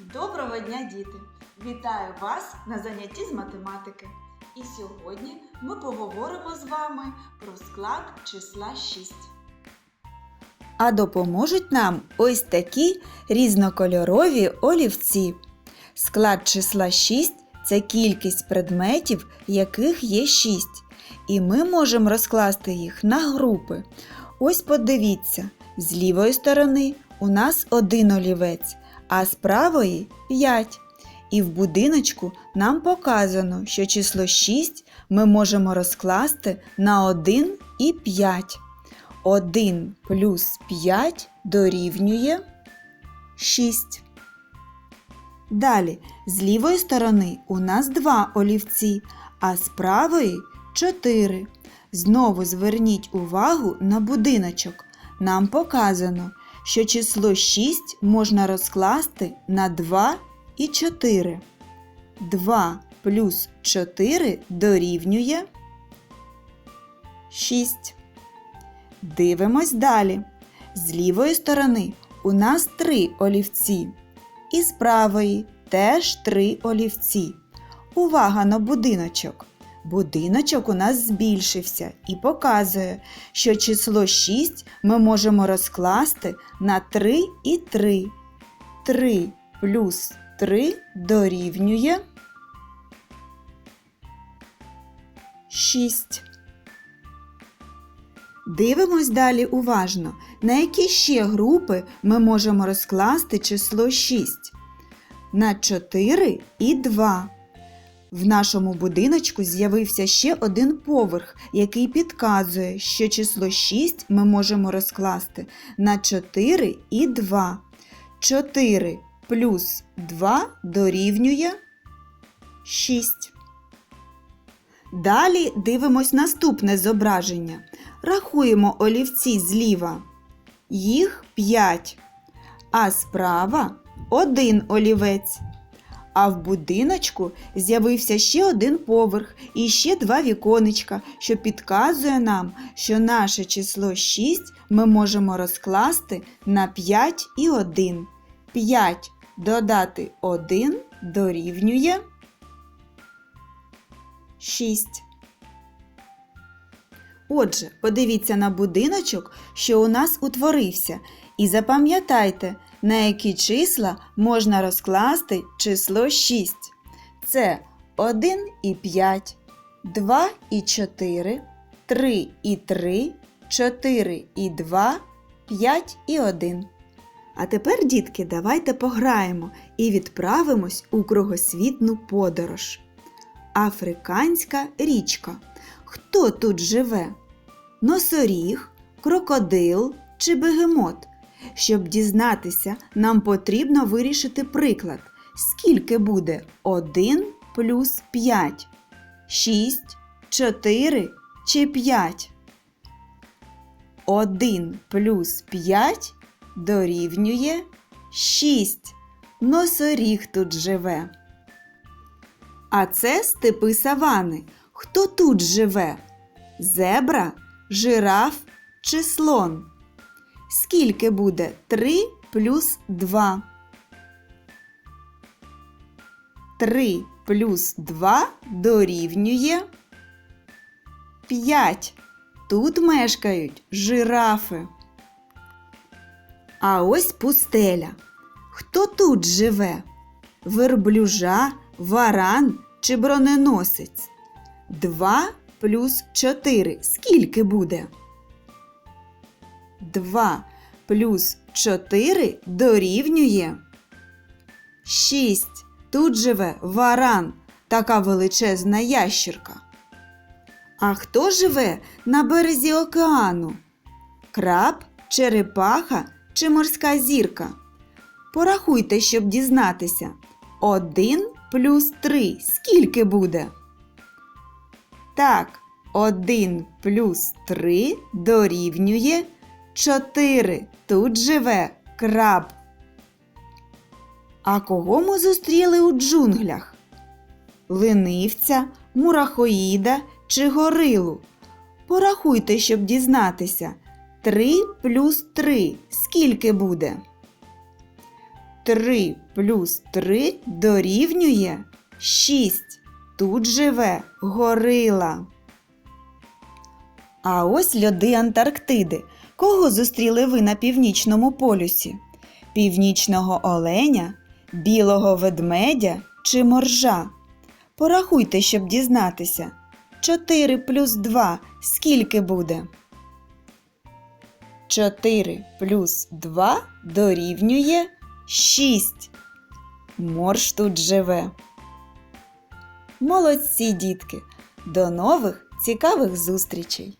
Доброго дня, діти! Вітаю вас на занятті з математики. І сьогодні ми поговоримо з вами про склад числа 6. А допоможуть нам ось такі різнокольорові олівці. Склад числа 6 це кількість предметів, яких є 6. І ми можемо розкласти їх на групи. Ось подивіться, з лівої сторони у нас один олівець, а з правої 5. І в будиночку нам показано, що число 6 ми можемо розкласти на 1 і 5. 1 плюс 5 дорівнює 6. Далі, з лівої сторони у нас два олівці, а з правої 4. Знову зверніть увагу на будиночок. Нам показано, що число 6 можна розкласти на 2 і 4. 2 плюс 4 дорівнює 6. Дивимось далі. З лівої сторони у нас три олівці. І з правої теж три олівці. Увага на будиночок. Будиночок у нас збільшився і показує, що число 6 ми можемо розкласти на 3 і 3. 3 плюс 3 дорівнює 6. Дивимось далі уважно, на які ще групи ми можемо розкласти число 6. На 4 і 2. В нашому будиночку з'явився ще один поверх, який підказує, що число 6 ми можемо розкласти на 4 і 2. 4 плюс 2 дорівнює 6. Далі дивимось наступне зображення. Рахуємо олівці зліва. Їх 5, а справа один олівець. А в будиночку з'явився ще один поверх і ще два віконечка, що підказує нам, що наше число 6 ми можемо розкласти на 5 і 1. 5 додати 1 дорівнює 6. Отже, подивіться на будиночок, що у нас утворився, і запам'ятайте, на які числа можна розкласти число 6. Це 1 і 5, 2 і 4, 3 і 3, 4 і 2, 5 і 1. А тепер, дітки, давайте пограємо і відправимось у кругосвітну подорож. Африканська річка. Хто тут живе? Носоріг, крокодил чи бегемот? Щоб дізнатися, нам потрібно вирішити приклад. Скільки буде 1 плюс 5? 6, 4 чи 5? 1 плюс 5 дорівнює 6. Носоріг тут живе. А це степи савани. Хто тут живе? Зебра, жираф чи слон? Скільки буде 3 плюс 2? 3 плюс 2 дорівнює 5. Тут мешкають жирафи. А ось пустеля. Хто тут живе? Верблюжа, варан чи броненосець? 2 плюс 4. Скільки буде? 2 плюс 4 дорівнює 6. Тут живе варан, така величезна ящірка. А хто живе на березі океану? Краб, черепаха чи морська зірка? Порахуйте, щоб дізнатися. 1 плюс 3 скільки буде? Так, 1 плюс 3 дорівнює 4. Тут живе краб. А кого ми зустріли у джунглях? Ленивця, мурахоїда чи горилу? Порахуйте, щоб дізнатися. 3 плюс 3 скільки буде? 3 плюс 3 дорівнює 6. Тут живе горила. А ось льоди Антарктиди. Кого зустріли ви на північному полюсі? Північного оленя, білого ведмедя чи моржа? Порахуйте, щоб дізнатися. 4 плюс 2 скільки буде? 4 плюс 2 дорівнює 6. Морж тут живе. Молодці, дітки! До нових цікавих зустрічей!